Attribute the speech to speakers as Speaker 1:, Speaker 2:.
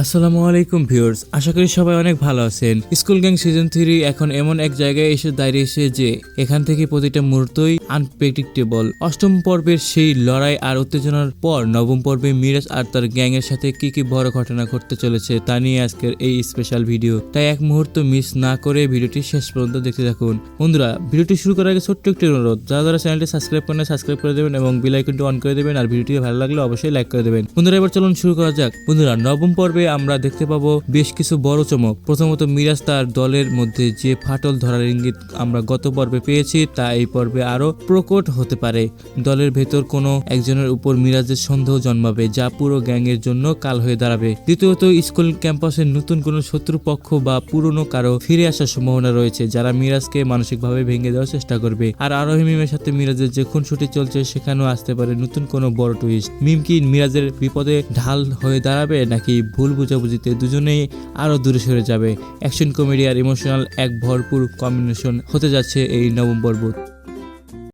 Speaker 1: আসসালামু আলাইকুম ভিউয়ার্স, আশা করি সবাই অনেক ভালো আছেন। স্কুল গ্যাং সিজন থ্রি এখন এমন এক জায়গায় এসে দাঁড়িয়েছে যে এখান থেকে প্রতিটা মুহূর্তই আনপ্রেডিক্টেবল অষ্টম পর্বের সেই লড়াই আর উত্তেজনার পর নবম পর্বে মিরাজ আর তার গ্যাং এর সাথে কি কি বড় ঘটনা ঘটতে চলেছে তা নিয়ে আজকের এই স্পেশাল ভিডিও তাই এক মুহূর্ত মিস না করে ভিডিওটি শেষ পর্যন্ত দেখতে থাকুন। বন্ধুরা, ভিডিওটি শুরু করার আগে ছোট্ট একটি অনুরোধ, যারা যারা চ্যানেলটি সাবস্ক্রাইব করেন সাবস্ক্রাইব করে দেবেন এবং বেল আইকনটি অন করে দেবেন। আর ভিডিওটি ভালো লাগলে অবশ্যই লাইক করে দেবেন। বন্ধুরা, এবার চলুন শুরু করা যাক। বন্ধুরা, নবম পর্বে আমরা দেখতে পাবো বেশ কিছু বড় চমক। প্রথমত মিরাজ তার দলের মধ্যে যে ফাটল ধরার ইঙ্গিত আমরা গত পর্বে পেয়েছি, তা এই পর্বে আরও প্রকট হতে পারে। দলের ভেতর কোনো একজনের উপর মিরাজের সন্দেহ জন্মাবে, যা পুরো গ্যাংয়ের জন্য কাল হয়ে দাঁড়াবে। দ্বিতীয়ত, স্কুল ক্যাম্পাসের নতুন কোনো শত্রুপক্ষ বা পুরনো কারও ফিরে আসার সম্ভাবনা রয়েছে, যারা মিরাজকে মানসিকভাবে ভেঙে দেওয়ার চেষ্টা করবে। আর আরোহী মিমের সাথে মিরাজের যে খুনসুটি চলছে, সেখানেও আসতে পারে নতুন কোনো বড় টুইস্ট মিম কি মিরাজের বিপদে ঢাল হয়ে দাঁড়াবে, নাকি ভুল বুঝাবুঝিতে দুজনেই আরও দূরে সরে যাবে। অ্যাকশন কমেডি আর ইমোশনাল এক ভরপুর কম্বিনেশন হতে যাচ্ছে এই নবম পর্ব।